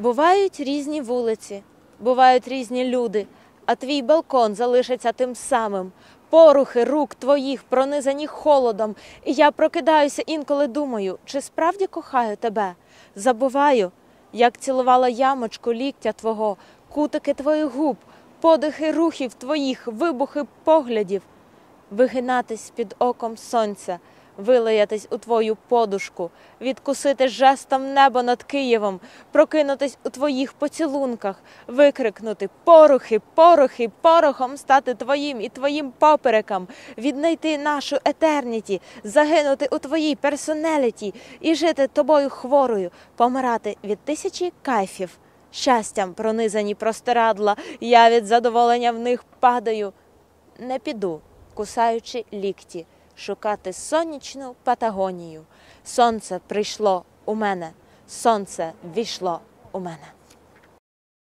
Бувають різні вулиці, бувають різні люди, а твій балкон залишиться тим самим. Порухи рук твоїх пронизані холодом, і я прокидаюся інколи думаю, чи справді кохаю тебе? Забуваю, як цілувала ямочку ліктя твого, кутики твоїх губ, подихи рухів твоїх, вибухи поглядів, вигинатись під оком сонця, вилаятись у твою подушку, відкусити жестом небо над Києвом, прокинутись у твоїх поцілунках, викрикнути порохи, порохи, порохом стати твоїм і твоїм поперекам, віднайти нашу етерніті, загинути у твоїй персонеліті і жити тобою хворою, помирати від тисячі кайфів. Щастям пронизані простирадла, я від задоволення в них падаю. Не піду, кусаючи лікті, шукати сонячну Патагонію. Сонце прийшло у мене, сонце війшло у мене.